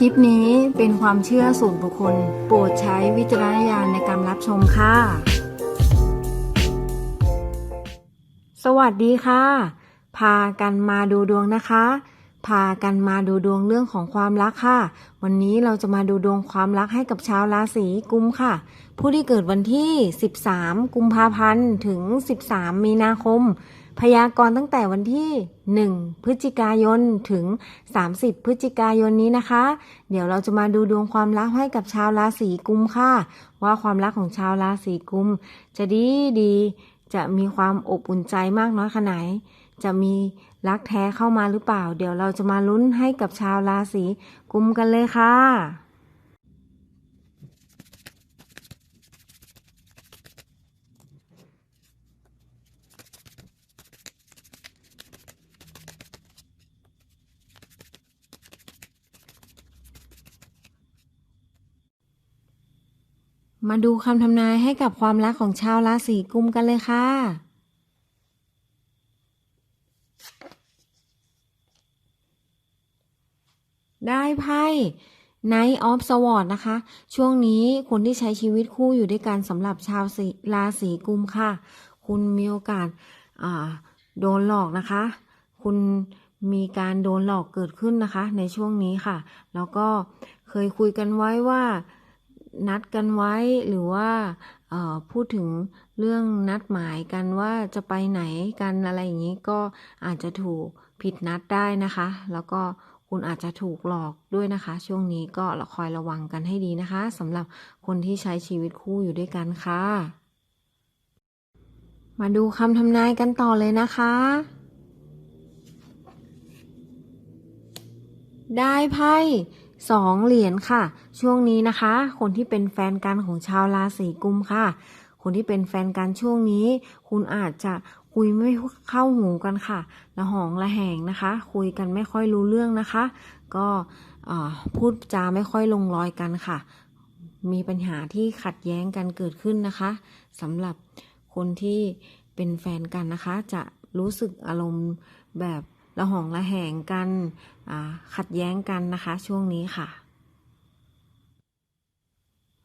คลิปนี้เป็นความเชื่อส่วนบุคคล โปรดใช้วิจารณญาณในการรับชมค่ะ สวัสดีค่ะ พากันมาดูดวงนะคะ พากันมาดูดวงเรื่องของความรักค่ะ วันนี้เราจะมาดูดวงความรักให้กับชาวราศีกุมค่ะ ผู้ที่เกิดวันที่ 13 กุมภาพันธ์ ถึง 13 มีนาคม พยากรณ์ตั้งแต่วันที่ 1 พฤศจิกายนถึง 30 พฤศจิกายนนี้นะคะ เดี๋ยวเราจะมาดูดวงความรักให้กับชาวราศีกุมค่ะ ว่าความรักของชาวราศีกุม จะดีดีจะมีความอบอุ่นใจมากน้อยขนาดไหนจะมีรักแท้เข้ามาหรือเปล่า เดี๋ยวเราจะมาลุ้นให้กับชาวราศีกุมกันเลยค่ะ มาดูคำทำนายให้กับความรักของชาวราศีกุมกันเลยค่ะ ได้ไพ่ Night of Swords นะคะ ช่วงนี้คนที่ใช้ชีวิตคู่อยู่ด้วยกันสำหรับชาวราศีกุมค่ะ คุณมีโอกาสาโดนหลอกนะคะ คุณมีการโดนหลอกเกิดขึ้นนะคะ ในช่วงนี้ค่ะ แล้วก็เคยคุยกันไว้ว่า นัดกันไว้หรือว่าพูดถึงเรื่องนัดหมายกันว่าจะไปไหนกันอะไรอย่างนี้ก็อาจจะถูกผิดนัดได้นะคะ แล้วก็คุณอาจจะถูกหลอกด้วยนะคะ ช่วงนี้ก็คอยระวังกันให้ดีนะคะสำหรับคนที่ใช้ชีวิตคู่อยู่ด้วยกันค่ะ มาดูคำทำนายกันต่อเลยนะคะ ได้ไพ่ สองเหรียญค่ะ ช่วงนี้นะคะ คนที่เป็นแฟนกันของชาวราศีกุมค่ะ คนที่เป็นแฟนกันช่วงนี้ คุณอาจจะคุยไม่เข้าหูกันค่ะละหองละแหงนะคะ คุยกันไม่ค่อยรู้เรื่องนะคะ ก็พูดจาไม่ค่อยลงรอยกันค่ะ มีปัญหาที่ขัดแย้งกันเกิดขึ้นนะคะสำหรับคนที่เป็นแฟนกันนะคะ จะรู้สึกอารมณ์แบบ ละหองละแหงกันขัดแย้งกันนะคะช่วงนี้ค่ะ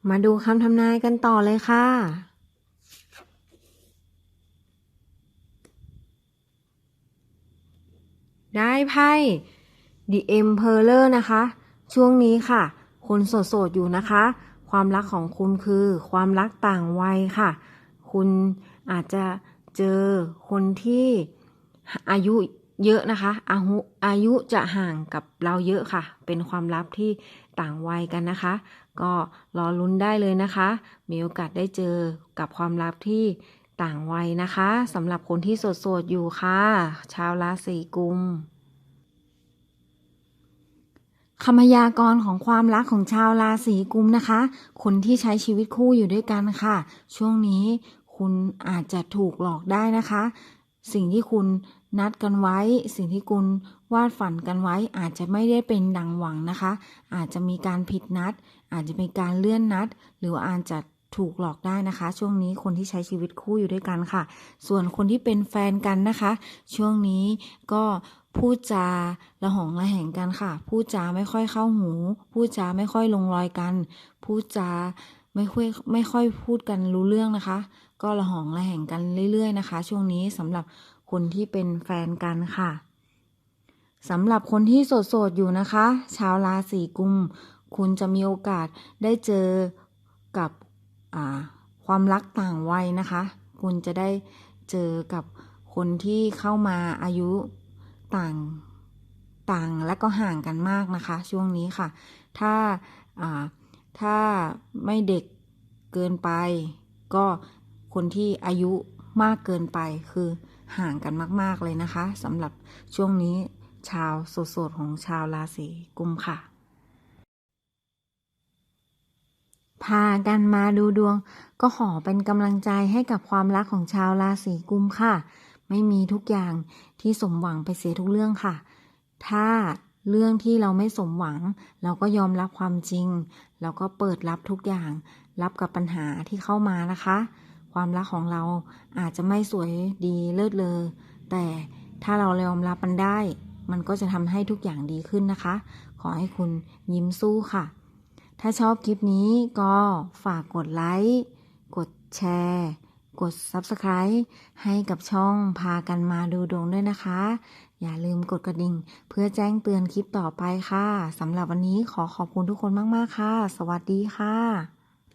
มาดูคำทำนายกันต่อเลยค่ะได้ไพ่ The Emperor นะคะ ช่วงนี้ค่ะ คนโสดๆอยู่นะคะ ความรักของคุณคือความรักต่างวัยค่ะ คุณอาจจะเจอคนที่อายุ เยอะนะคะ อายุอายุจะห่างกับเราเยอะค่ะ เป็นความลับที่ต่างวัยกันนะคะ ก็รอลุ้นได้เลยนะคะ มีโอกาสได้เจอกับความลับที่ต่างวัยนะคะสำหรับคนที่โสดๆอยู่ค่ะ ชาวราศีกุมคำพยากรของความรักของชาวราศีกุมนะคะ คนที่ใช้ชีวิตคู่อยู่ด้วยกันค่ะ ช่วงนี้คุณอาจจะถูกหลอกได้นะคะ สิ่งที่คุณ นัดกันไว้ สิ่งที่คุณวาดฝันกันไว้ อาจจะไม่ได้เป็นดังหวังนะคะ อาจจะมีการผิดนัด อาจจะมีการเลื่อนนัด หรือว่าอาจจะถูกหลอกได้นะคะ ช่วงนี้คนที่ใช้ชีวิตคู่อยู่ด้วยกันค่ะ ส่วนคนที่เป็นแฟนกันนะคะ ช่วงนี้ก็พูดจาระหองระแหงกันค่ะ พูดจาไม่ค่อยเข้าหู พูดจาไม่ค่อยลงรอยกัน พูดจาไม่ค่อยไม่ค่อยพูดกันรู้เรื่องนะคะ ก็ระหองระแหงกันเรื่อย ๆ นะคะ ช่วงนี้สำหรับ คนที่เป็นแฟนกันค่ะสำหรับคนที่โสดๆอยู่นะคะ ชาวราศีกุม คุณจะมีโอกาสได้เจอกับความรักต่างวัยนะคะ คุณจะได้เจอกับคนที่เข้ามาอายุต่างต่างและก็ห่างกันมากนะคะ ช่วงนี้ค่ะ ถ้าาถ้าไม่เด็กเกินไป ก็คนที่อายุมากเกินไปคือ ห่างกันมากๆเลยนะคะสำหรับช่วงนี้ชาวโสดๆของชาวราศีกุมค่ะ พากันมาดูดวง ก็ขอเป็นกำลังใจให้กับความรักของชาวราศีกุมค่ะ ไม่มีทุกอย่างที่สมหวังไปเสียทุกเรื่องค่ะ ถ้าเรื่องที่เราไม่สมหวัง เราก็ยอมรับความจริง แล้วก็เปิดรับทุกอย่าง รับกับปัญหาที่เข้ามานะคะ ความรักของเราอาจจะไม่สวยดีเลิศเลอแต่ถ้าเรายอมรับมันได้ มันก็จะทำให้ทุกอย่างดีขึ้นนะคะ ขอให้คุณยิ้มสู้ค่ะ ถ้าชอบคลิปนี้ก็ฝากกดไลค์กดแชร์ กด Subscribe ให้กับช่องพากันมาดูดวงด้วยนะคะ อย่าลืมกดกระดิ่ง เพื่อแจ้งเตือนคลิปต่อไปค่ะสำหรับวันนี้ขอขอบคุณทุกคนมาก ๆ ค่ะ สวัสดีค่ะ